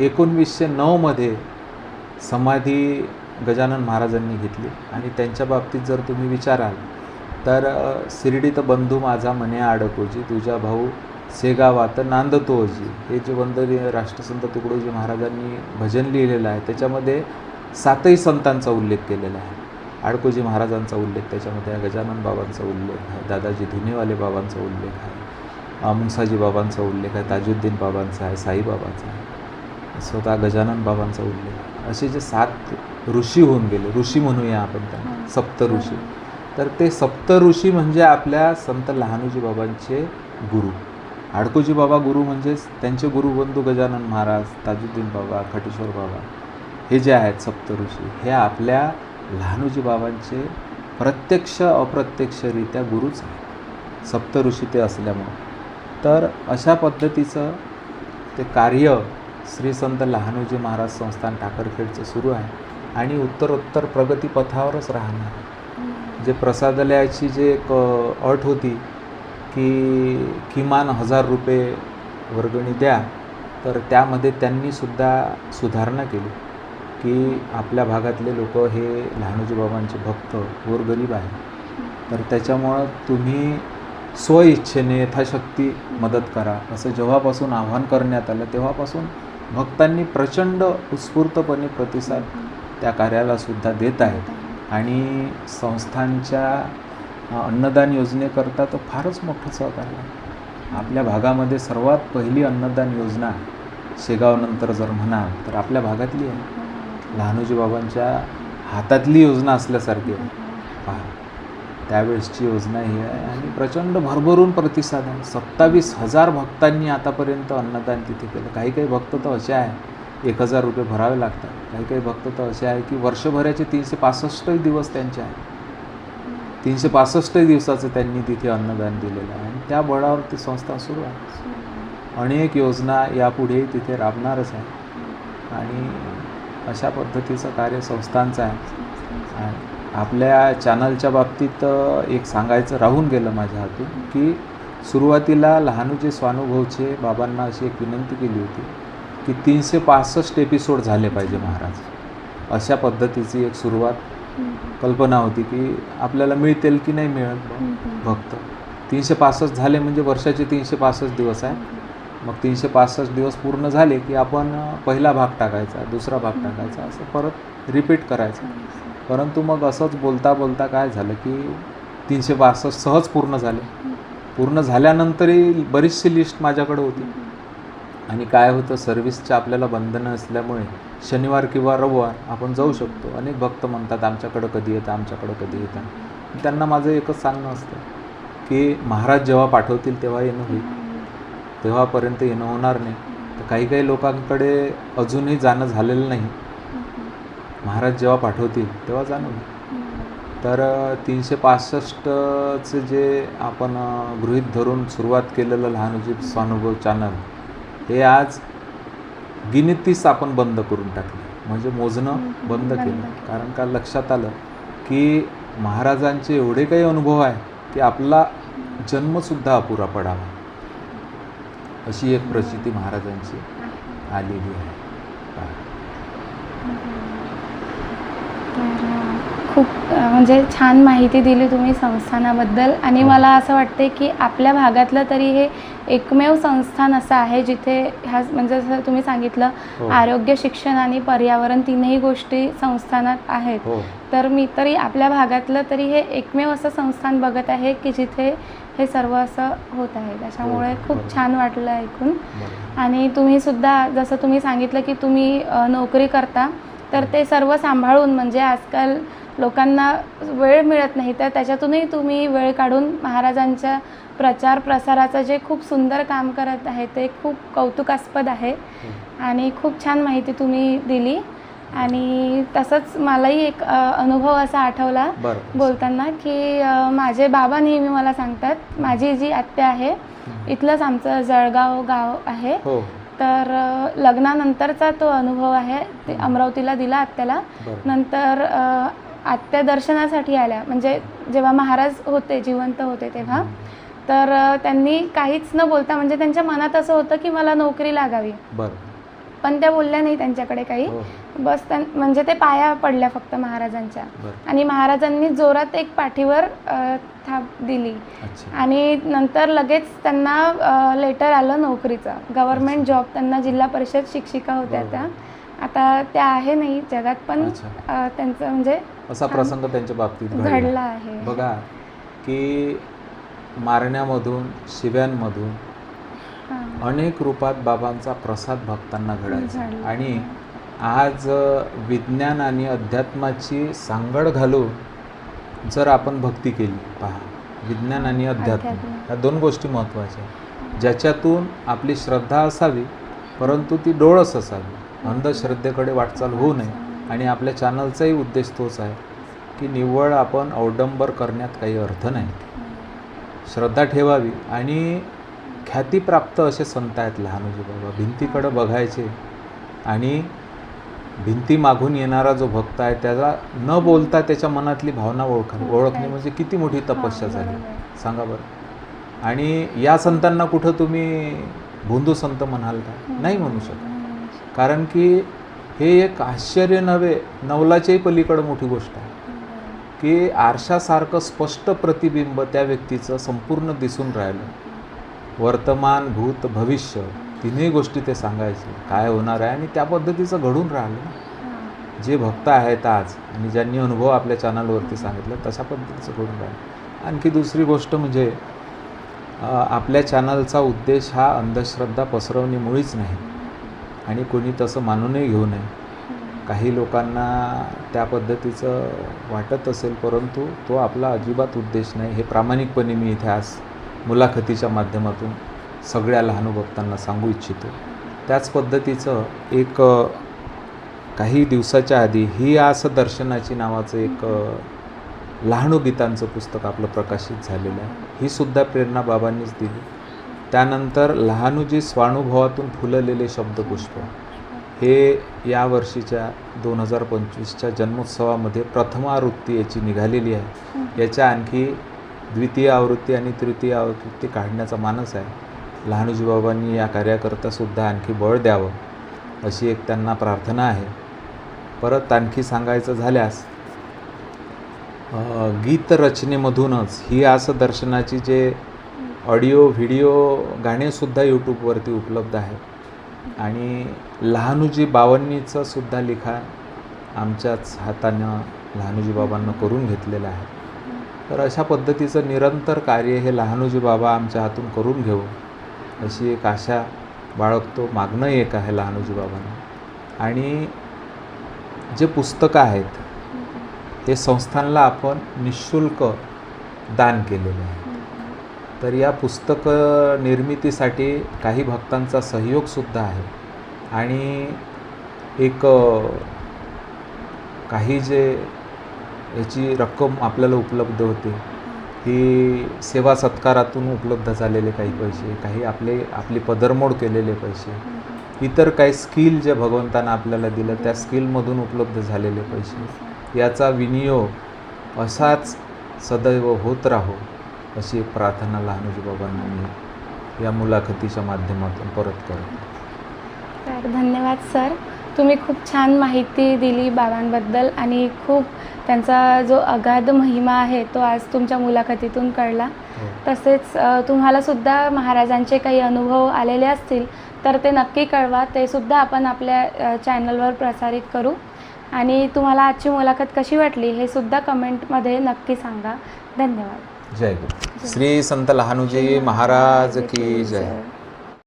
एकोणवीसशे नऊमध्ये समाधी गजानन महाराजांनी घेतली. आणि त्यांच्या बाबतीत जर तुम्ही विचाराल तर शिर्डीत बंधू माझा म्हणे आडकोजी तुझा भाऊ सेगावात नांदतोजी. हे जे वंदनीय राष्ट्रसंत तुकडोजी महाराजांनी भजन लिहिलेलं आहे त्याच्यामध्ये सातही संतांचा उल्लेख केलेला आहे. आडकोजी महाराजांचा उल्लेख त्याच्यामध्ये गजानन बाबांचा उल्लेख आहे दादाजी धुनेवाले बाबांचा उल्लेख आहे अ, मुंसाजी बाबांचा उल्लेख आहे ताजुद्दीन बाबांचा आहे साईबाबांचा आहे. स्वतः गजानन बाबांचा उल्लेख. असे जे सात ऋषी होऊन गेले ऋषी म्हणूया आपण त्यांना सप्त ऋषी. तर ते सप्त ऋषी म्हणजे आपल्या संत लहानोजी बाबांचे गुरु. आडकोजी बाबा गुरु म्हणजेच त्यांचे गुरुबंधू गजानन महाराज ताजुद्दीन बाबा खटेश्वर बाबा. हे जे आहेत सप्त ऋषी हे आपल्या लहानोजी बाबांचे प्रत्यक्ष अप्रत्यक्षरित्या गुरुच आहेत. सप्त ऋषी ते असल्यामुळं. तर अशा पद्धतीचं ते कार्य श्री संत लहानोजी महाराज संस्थान टाकरखेडचं सुरू आहे आणि उत्तरोत्तर प्रगतीपथावरच राहणार आहे. जे प्रसादालयाची जे एक अट होती की किमान हजार रुपये वर्गणी द्या तर त्यामध्ये त्यांनीसुद्धा सुधारणा केली की आपल्या भागातले लोक हे लहानोजी बाबांचे भक्त गोरगरीब आहे तर त्याच्यामुळं तुम्ही स्वइच्छेने यथाशक्ती मदत करा असं जेव्हापासून आव्हान करण्यात आलं तेव्हापासून भक्तांनी प्रचंड उत्स्फूर्तपणे प्रतिसाद त्या कार्याला सुद्धा देत आहेत. आणि संस्थांच्या अन्नदान योजनेकरता तर फारच मोठं सहकार्य आहे. आपल्या भागामध्ये सर्वात पहिली अन्नदान योजना शेगावनंतर जर म्हणाल तर आपल्या भागातली आहे. लहानोजी बाबांच्या हातातली योजना असल्यासारखी आहे. पहा. त्यावेळेसची योजना ही आहे आणि प्रचंड भरभरून प्रतिसाद आहे. सत्तावीस हजार भक्तांनी आतापर्यंत अन्नदान तिथे केलं. काही काही भक्त तर असे आहे एक हजार रुपये भरावे लागतात. काही काही भक्त तर असे आहे की वर्षभराचे तीनशे पासष्टही दिवस त्यांचे आहे तीनशे पासष्टही दिवसाचं त्यांनी तिथे अन्नदान दिलेलं आहे. आणि त्या बळावर ती संस्था सुरू आहे. अनेक योजना यापुढेही तिथे राबणारच आहे. आणि अशा पद्धतीचं कार्य संस्थांचं आहे. आणि आपल्या चॅनलच्या बाबतीत एक सांगायचं राहून गेलं माझ्या हातून की सुरुवातीला लहानूचे स्वानुभवचे बाबांना अशी एक विनंती केली होती की तीनशे पासष्ट एपिसोड झाले पाहिजे महाराज. अशा पद्धतीची एक सुरुवात कल्पना होती की आपल्याला मिळतील की नाही मिळत भक्त तीनशे पासष्ट झाले म्हणजे वर्षाचे तीनशे पासष्ट दिवस आहे. मग तीनशे पासष्ट दिवस पूर्ण झाले की आपण पहिला भाग टाकायचा दुसरा भाग टाकायचा असं परत रिपीट करायचं. परंतु मग असंच बोलता बोलता काय झालं की तीनशे बासष्ट सहज पूर्ण झाले. पूर्ण झाल्यानंतरही बरीचशी लिस्ट माझ्याकडे होती. आणि काय होतं सर्व्हिसच्या आपल्याला बंधनं असल्यामुळे शनिवार किंवा रविवार आपण जाऊ शकतो. अनेक भक्त म्हणतात आमच्याकडं कधी येतं आमच्याकडं कधी येतं. त्यांना माझं एकच सांगणं असतं की महाराज जेव्हा पाठवतील तेव्हा येणं होईल. तेव्हापर्यंत येणं होणार नाही. तर काही काही लोकांकडे अजूनही जाणं झालेलं नाही. महाराज जेव्हा पाठवतील तेव्हा जाणं होईल तर तीनशे पासष्टचं जे आपण गृहीत धरून सुरुवात केलेलं लहानोजी स्वानुभव चॅनल हे आज गिनतीच आपण बंद करून टाकले. म्हणजे मोजणं बंद. केलं. कारण का लक्षात आलं की महाराजांचे एवढे काही अनुभव आहे की आपला जन्मसुद्धा अपुरा पडावा. अशी एक प्रचिती महाराजांची आलेली आहे. तर खूप म्हणजे छान माहिती दिली तुम्ही संस्थानाबद्दल आणि हो. मला असं वाटते की आपल्या भागातलं तरी हे एकमेव संस्थान असं आहे जिथे ह्या म्हणजे जसं तुम्ही सांगितलं हो. आरोग्य शिक्षण आणि पर्यावरण तीनही गोष्टी संस्थानात आहेत हो तर मी तरी आपल्या भागातलं तरी हे एकमेव असं संस्थान बघत आहे की जिथे हे सर्व असं होत आहे त्याच्यामुळे खूप. छान वाटलं ऐकून. आणि तुम्ही सुद्धा जसं तुम्ही सांगितलं की तुम्ही नोकरी करता तर ते सर्व सांभाळून म्हणजे आजकाल लोकांना वेळ मिळत नाही तर त्याच्यातूनही तुम्ही वेळ काढून महाराजांच्या प्रचार प्रसाराचं जे खूप सुंदर काम करत आहे ते खूप कौतुकास्पद आहे. आणि खूप छान माहिती तुम्ही दिली. आणि तसंच मलाही एक अनुभव असा आठवला बोलताना की माझे बाबा नेहमी मला सांगतात माझी जी आत्या आहे इथलंच आमचं जळगाव गाव आहे. हो. तर लग्नानंतरचा तो अनुभव आहे. ते अमरावतीला दिला आत्याला. नंतर आत्या दर्शनासाठी आल्या. म्हणजे जेव्हा महाराज होते जिवंत होते तेव्हा. तर त्यांनी काहीच न बोलता म्हणजे त्यांच्या मनात असं होतं की मला नोकरी लागावी. बरं. पण त्या बोलल्या नाही त्यांच्याकडे काही. हो. बस म्हणजे ते पाया पडल्या फक्त महाराजांच्या. आणि महाराजांनी जोरात एक पाठीवर थाप दिली. आणि नंतर लगेच त्यांना लेटर आलं नोकरीचं. गव्हर्नमेंट जॉब त्यांना जिल्हा परिषद शिक्षिका होत्या. त्या. आता त्या आहे नाही जगात पण त्यांचं म्हणजे असा प्रसंग त्यांच्या बाबतीत घडला. आहे. बघा की मारण्यामधून शिव्यांमधून. अनेक रूपात बाबांचा प्रसाद भक्तांना घडायचा. आणि आज विज्ञान आणि अध्यात्माची सांगड घालून जर आपण भक्ती केली पहा. विज्ञान आणि अध्यात्म. या दोन गोष्टी महत्त्वाच्या आहेत. ज्याच्यातून आपली श्रद्धा असावी परंतु ती डोळस असावी. अंधश्रद्धेकडे वाटचाल होऊ नये. आणि आपल्या चॅनलचाही उद्देश तोच आहे की निव्वळ आपण अवडंबर करण्यात काही अर्थ नाही. श्रद्धा ठेवावी आणि ख्यातीप्राप्त असे संत आहेत लहानोजी बाबा. भिंतीकडे बघायचे आणि भिंती मागून येणारा जो भक्त आहे त्याला न बोलता त्याच्या मनातली भावना ओळख ओळखणे म्हणजे किती मोठी तपस्या झाली. सांगा बरं. आणि या संतांना कुठं तुम्ही भोंदू संत म्हणाल का? नाही म्हणू शकत. कारण की हे एक आश्चर्य नव्हे नवलाच्याही पलीकडं मोठी गोष्ट आहे. की आरशासारखं स्पष्ट प्रतिबिंब त्या व्यक्तीचं संपूर्ण दिसून राहिलं. वर्तमान भूत भविष्य. तिन्ही गोष्टी ते सांगायचे. काय होणार आहे आणि त्या पद्धतीचं घडून राहिलं ना. जे भक्त आहेत आज आणि ज्यांनी अनुभव आपल्या चॅनलवरती सांगितलं तशा पद्धतीचं घडून राहिलं. आणखी दुसरी गोष्ट म्हणजे आपल्या चॅनलचा उद्देश हा अंधश्रद्धा पसरवणे मुळीच नाही. आणि कोणी तसं मानूनही घेऊ नये. काही लोकांना त्या पद्धतीचं वाटत असेल परंतु तो आपला अजिबात उद्देश नाही. हे प्रामाणिकपणे मी इथे आज मुलाखतीच्या माध्यमातून सगळ्या लहान भक्तांना सांगू इच्छितो. त्याच पद्धतीचं एक काही दिवसाच्या आधी ही आस दर्शनाची नावाचं एक अ, लहानू गीतांचं पुस्तक आपलं प्रकाशित झालेलं आहे. ही सुद्धा प्रेरणा बाबांनीच दिली. त्यानंतर लहानूजी स्वानुभवातून फुललेले शब्दपुष्प. हे या वर्षीच्या दोन हजार पंचवीसच्या जन्मोत्सवामध्ये प्रथमावृत्ती याची निघालेली आहे. याच्या आणखी द्वितीय आवृत्ती आणि तृतीय आवृत्ती काढण्याचा मानस आहे. लहानुजीबाबांनी या कार्याकरता आणखी बळ द्यावं अशी एक त्यांना प्रार्थना आहे. परत आणखी सांगायचं झाल्यास गीतरचनेमधूनच ही असं दर्शनाची जे ऑडिओ व्हिडिओ गाणेसुद्धा यूट्यूबवरती उपलब्ध आहे आणि लहानुजी बावन्नीचं सुद्धा लिखाण आमच्याच हातानं लहानुजी बाबांना करून घेतलेलं आहे. तर अशा पद्धतीचं निरंतर कार्य हे लहानुजी बाबा आमच्या हातून करून घेऊ अशी एक आशा बाळगतो. मागणं एक आहे लहानोजी बाबांना. आणि जे पुस्तकं आहेत ते संस्थानला आपण निशुल्क दान केलेलं आहे. तर या पुस्तक निर्मितीसाठी काही भक्तांचा सहयोगसुद्धा आहे. आणि एक काही जे याची रक्कम आपल्याला उपलब्ध होते ही सेवा सत्कारातून उपलब्ध झालेले काही पैसे काही आपले आपली पदरमोड केलेले पैसे इतर काही स्किल जे भगवंतानं आपल्याला दिलं त्या स्किलमधून उपलब्ध झालेले पैसे. याचा विनियोग असाच सदैव होत राहो अशी एक प्रार्थना लहानोजी बाबांना मी या मुलाखतीच्या माध्यमातून परत करतो. तर धन्यवाद सर. तुम्ही खूप छान माहिती दिली बाबांबद्दल आणि खूप त्यांचा जो अगाध महिमा आहे तो आज तुमच्या मुलाखतीतून कळला. हो. तसेच अ, तुम्हाला सुद्धा महाराजांचे काही अनुभव आलेले असतील तर ते नक्की कळवा. ते सुद्धा आपण आपल्या चॅनलवर प्रसारित करू. आणि तुम्हाला आजची मुलाखत कशी वाटली हे सुद्धा कमेंटमध्ये नक्की सांगा. धन्यवाद. जय गुरु. श्री संत लहानूजी महाराज की जय.